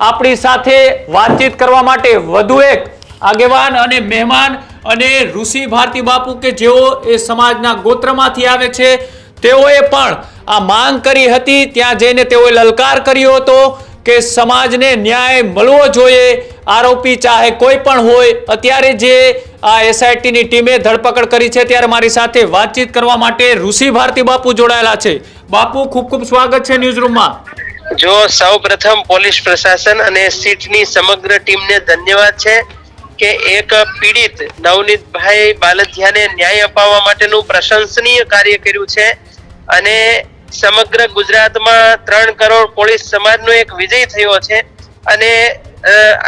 આપણી સાથે વાતચીત કરવા માટે વધુ એક આગેવાન અને મહેમાન અને ઋષિ ભારતી બાપુ કે જેઓ એ સમાજના ગોત્રમાંથી આવે છે, તેઓએ પણ આ માંગ કરી હતી. ત્યાં જઈને તેઓએ લલકાર કર્યો હતો કે સમાજને ન્યાય મળવો જોઈએ. આરોપી ચાહે કોઈ પણ હોય, અત્યારે જે આ એસઆઈટીની ટીમે ધરપકડ કરી છે, ત્યારે મારી સાથે વાતચીત કરવા માટે ઋષિ ભારતી બાપુ જોડાયેલા છે. બાપુ, ખૂબ ખૂબ સ્વાગત છે ન્યૂઝ રૂમમાં જો સૌ પ્રથમ પોલીસ પ્રશાસન અને સીટની સમગ્ર ટીમને ધન્યવાદ છે કે એક પીડિત નવનીતભાઈ બાલધિયાને ન્યાય અપાવવા માટેનું પ્રશંસનીય કાર્ય કર્યું છે અને સમગ્ર ગુજરાતમાં ત્રણ કરોડ પોલીસ સમાજનો એક વિજય થયો છે અને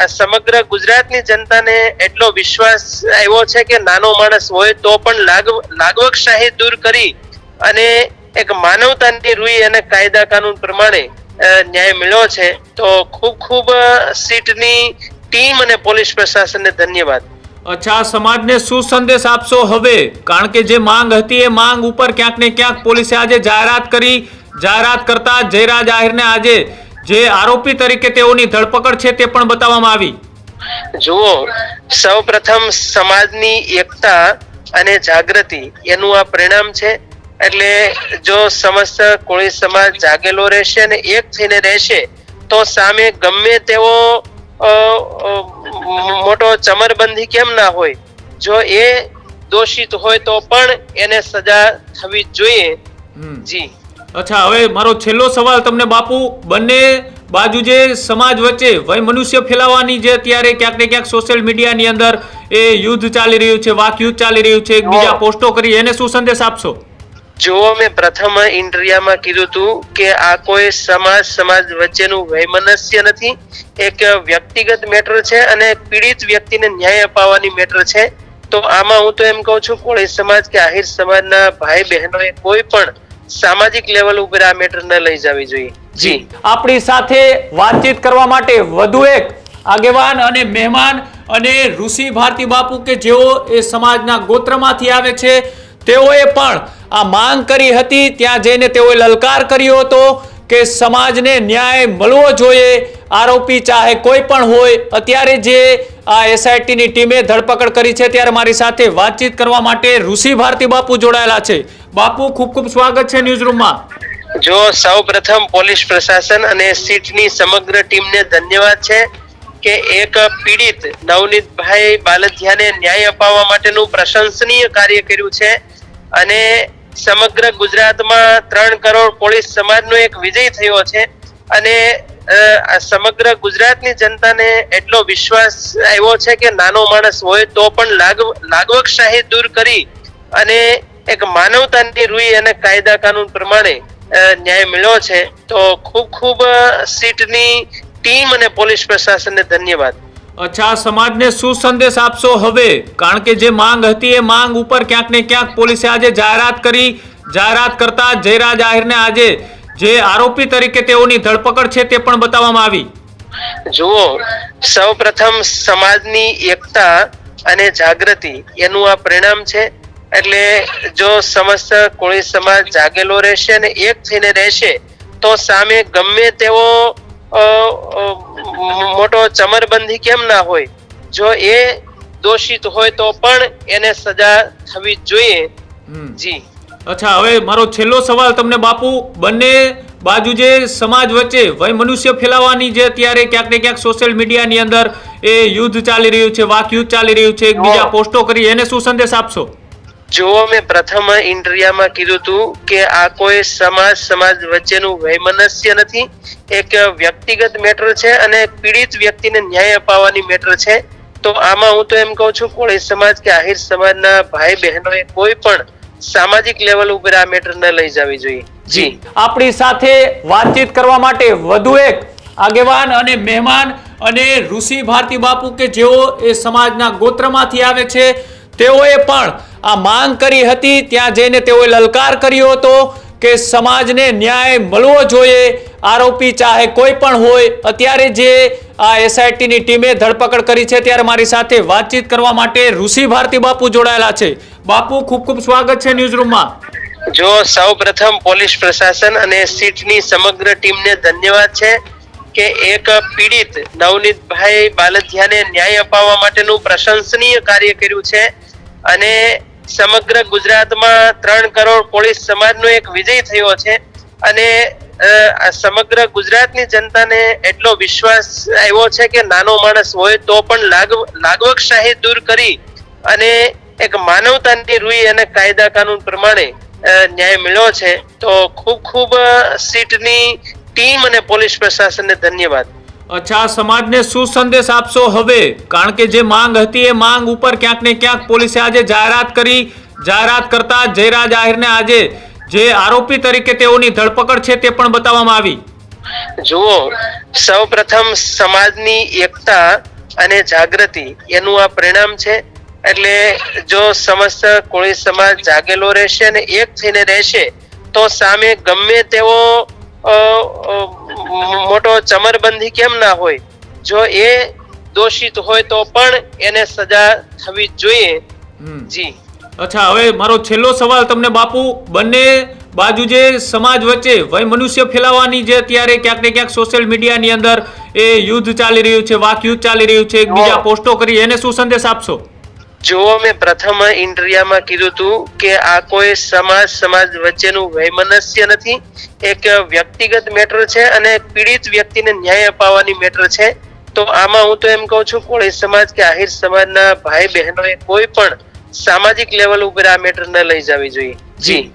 સમગ્ર ગુજરાતની જનતાને એટલો વિશ્વાસ આવ્યો છે કે નાનો માણસ હોય તો પણ લાગ લાગવકશાહી દૂર કરી અને એક માનવતાની રૂઈ અને કાયદા કાનૂન પ્રમાણે ન્યાય મળ્યો છે તો ખૂબ ખૂબ સીટની ટીમ અને પોલીસ પ્રશાસનને ધન્યવાદ. અચ્છા સમાજને શું સંદેશ આપશો હવે? કારણ કે જે માંગ હતી એ માંગ ઉપર ક્યાંક ને ક્યાંક પોલીસે આજે જાહેરાત કરી જાહેરાત કરતા જયરાજ આહિરને આજે જે આરોપી તરીકે તેઓની ધરપકડ છે તે પણ બતાવવામાં આવી. જુઓ સૌપ્રથમ સમાજની એકતા અને જાગૃતિ એનું આ પરિણામ છે એટલે જો સમસ્ત કોળી સમાજ જાગેલો રહેશે અને એક થઈને રહેશે તો સામે ગમે તેવો મોટો ચમરબંધી કેમ ના હોય? જો એ દોષિત હોય તો પણ એને સજા થવી જોઈએ. જી. અચ્છા હવે મારો છેલ્લો સવાલ તમને બાપુ બંને બાજુ જે સમાજ વચ્ચે વય મનુષ્ય ફેલાવવાની જે અત્યારે ક્યાંક ને ક્યાંક સોશિયલ મીડિયાની અંદર એ યુદ્ધ ચાલી રહ્યું છે વાક યુદ્ધ ચાલી રહ્યું છે એકબીજા પોસ્ટો કરી એને શું સંદેશ આપશો? જુઓ, મેં પ્રથમ ઇન્દ્રિયામાં કીધું હતું કે આ કોઈ સમાજ સમાજ વચ્ચેનું વૈમનસ્ય નથી. એક વ્યક્તિગત મેટર છે અને પીડિત વ્યક્તિને ન્યાય અપાવવાની મેટર છે. તો આમાં હું તો એમ કહું છું, કોળી સમાજ કે આહિર સમાજના ભાઈ બહેનોએ કોઈ પણ સામાજિક લેવલ ઉપર આ મેટર ન લઈ જવી જોઈએ. જી. આપણી સાથે વાતચીત કરવા માટે વધુ એક આગેવાન અને મહેમાન અને ઋષિ ભારતી બાપુ કે જેઓ એ સમાજના ગોત્રમાંથી આવે છે, તેઓએ પણ આ માંગ કરી હતી, ત્યાં જઈને તેઓએ લલકાર કર્યો હતો કે સમાજને ન્યાય મળવો જોઈએ. આરોપી ચાહે કોઈ પણ હોય, અત્યારે જે આ એસઆઈટીની ટીમે ધરપકડ કરી છે, ત્યારે મારી સાથે વાતચીત કરવા માટે ઋષિ ભારતી બાપુ જોડાયેલા છે. બાપુ, ખૂબ ખૂબ સ્વાગત છે ન્યૂઝ રૂમમાં જો સૌ પ્રથમ પોલીસ પ્રશાસન અને સીટની સમગ્ર ટીમને ધન્યવાદ છે કે એક પીડિત નવનીતભાઈ બાલધિયાને ન્યાય અપાવવા માટેનું પ્રશંસનીય કાર્ય કર્યું છે અને સમગ્ર ગુજરાતમાં ત્રણ કરોડ પોલીસ સમાજનો એક વિજય થયો છે અને સમગ્ર ગુજરાતની જનતાને એટલો વિશ્વાસ આવ્યો છે કે નાનો માણસ હોય તો પણ લાગ લાગવક દૂર કરી અને એક માનવતાની રૂઈ અને કાયદા કાનૂન પ્રમાણે ન્યાય મળ્યો છે. તો ખૂબ ખૂબ સીટની ટીમ અને પોલીસ પ્રશાસનને ધન્યવાદ. અચ્છા સમાજને શું સંદેશ આપશો હવે? કારણ કે જે માંગ હતી એ માંગ ઉપર ક્યાંક ને ક્યાંક પોલીસે આજે જાહેરાત કરી. જાહેરાત કરતા જયરાજ આહિરને આજે જે આરોપી તરીકે તેઓની ધરપકડ છે તે પણ બતાવવામાં આવી. જુઓ સૌ પ્રથમ સમાજની એકતા અને જાગૃતિ એનું આ પરિણામ છે. એટલે જો સમસ્ત કોળી સમાજ જાગેલો રહેશે અને એક થઈને રહેશે, તો સામે ગમે તેવો ચમરબંધી કેમ ના હોય? જો એ દોષિત હોય તો પણ એને સજા થવી જોઈએ. જી. અચ્છા હવે મારો છેલ્લો સવાલ તમને બાપુ બંને બાજુ જે સમાજ વચ્ચે વય મનુષ્ય ફેલાવવાની જે અત્યારે ક્યાંક ને ક્યાંક સોશિયલ મીડિયાની અંદર એ યુદ્ધ ચાલી રહ્યું છે વાક યુદ્ધ ચાલી રહ્યું છે એકબીજા. પોસ્ટો કરી એને શું સંદેશ આપશો? જુઓ મેં પ્રથમ ઇન્દ્રિયામાં કીધું હતું કે આ કોઈ સમાજ સમાજ વચ્ચેનું વૈમનસ્ય નથી, એક વ્યક્તિગત મેટર છે અને પીડિત વ્યક્તિને ન્યાય અપાવવાની મેટર છે, તો આમાં હું તો એમ કહું છું, કોળી સમાજ કે આહિર સમાજના ભાઈ બહેનોએ કોઈ પણ સામાજિક લેવલ ઉપર આ મેટર ન લઈ જવી જોઈએ. જી. આપણી સાથે વાતચીત કરવા માટે વધુ એક આગેવાન અને મહેમાન અને ઋષિ ભારતી બાપુ કે જેઓ એ સમાજના ગોત્રમાંથી આવે છે તેઓએ પણ આ માંગ કરી હતી, ત્યાં જઈને તેઓએ લલકાર કર્યો હતો કે સમાજને ન્યાય મળવો જોઈએ. આરોપી ચાહે કોઈ પણ હોય, અત્યારે જે આ એસઆઈટીની ટીમે ધરપકડ કરી છે, ત્યારે મારી સાથે વાતચીત કરવા માટે ઋષિ ભારતી બાપુ જોડાયેલા છે. બાપુ, ખૂબ ખૂબ સ્વાગત છે ન્યૂઝ રૂમમાં જો સૌ પ્રથમ પોલીસ પ્રશાસન અને સીટની સમગ્ર ટીમને ધન્યવાદ છે કે એક પીડિત નવનીતભાઈ બાલધિયાને ન્યાય અપાવવા માટેનું પ્રશંસનીય કાર્ય કર્યું છે. અને સમગ્ર ગુજરાતમાં ત્રણ કરોડ પોલીસ સમાજનો એક વિજય થયો છે. અને સમગ્ર ગુજરાતની જનતાને એટલો વિશ્વાસ આવ્યો છે કે નાનો માણસ હોય તો પણ લાગ લાગવકશાહી દૂર કરી અને એક માનવતાની રૂઈ અને કાયદા કાનૂન પ્રમાણે ન્યાય મળ્યો છે. તો ખૂબ ખૂબ સીટની ટીમ અને પોલીસ પ્રશાસનને ધન્યવાદ. અચ્છા સમાજને શું સંદેશ આપશો હવે? કારણ કે જે માંગ હતી એ માંગ ઉપર ક્યાંક ને ક્યાંક પોલીસે આજે જાહેરાત કરી. જાહેરાત કરતા જયરાજ આહિરને આજે જે આરોપી તરીકે તેઓની ધરપકડ છે તે પણ બતાવવામાં આવી. જુઓ સૌ પ્રથમ સમાજની એકતા અને જાગૃતિ એનું આ પરિણામ છે. એટલે જો સમસ્ત કોળી સમાજ જાગેલો રહેશે અને એક થઈને રહેશે, તો સામે ગમે તેવો મોટો ચમરબંધી કેમ ના હોય? જો એ દોષિત હોય તો પણ એને સજા થવી જોઈએ. જી. અચ્છા હવે મારો છેલ્લો સવાલ તમને બાપુ બંને બાજુ જે સમાજ વચ્ચે વય મનુષ્ય ફેલાવવાની જે અત્યારે ક્યાંક ને ક્યાંક સોશિયલ મીડિયાની અંદર એ યુદ્ધ ચાલી રહ્યું છે વાક યુદ્ધ ચાલી રહ્યું છે એકબીજા પોસ્ટો કરી એને શું સંદેશ આપશો? જુઓ મેં પ્રથમ ઇન્દ્રિયામાં કીધું હતું કે આ કોઈ સમાજ સમાજ વચ્ચેનું વૈમનસ્ય નથી. એક વ્યક્તિગત મેટર છે અને પીડિત વ્યક્તિને ન્યાય અપાવવાની મેટર છે. તો આમાં હું તો એમ કહું છું કોળી સમાજ કે આહિર સમાજના ભાઈ બહેનોએ કોઈ પણ સામાજિક લેવલ ઉપર આ મેટર ન લઈ જવી જોઈએ? જી.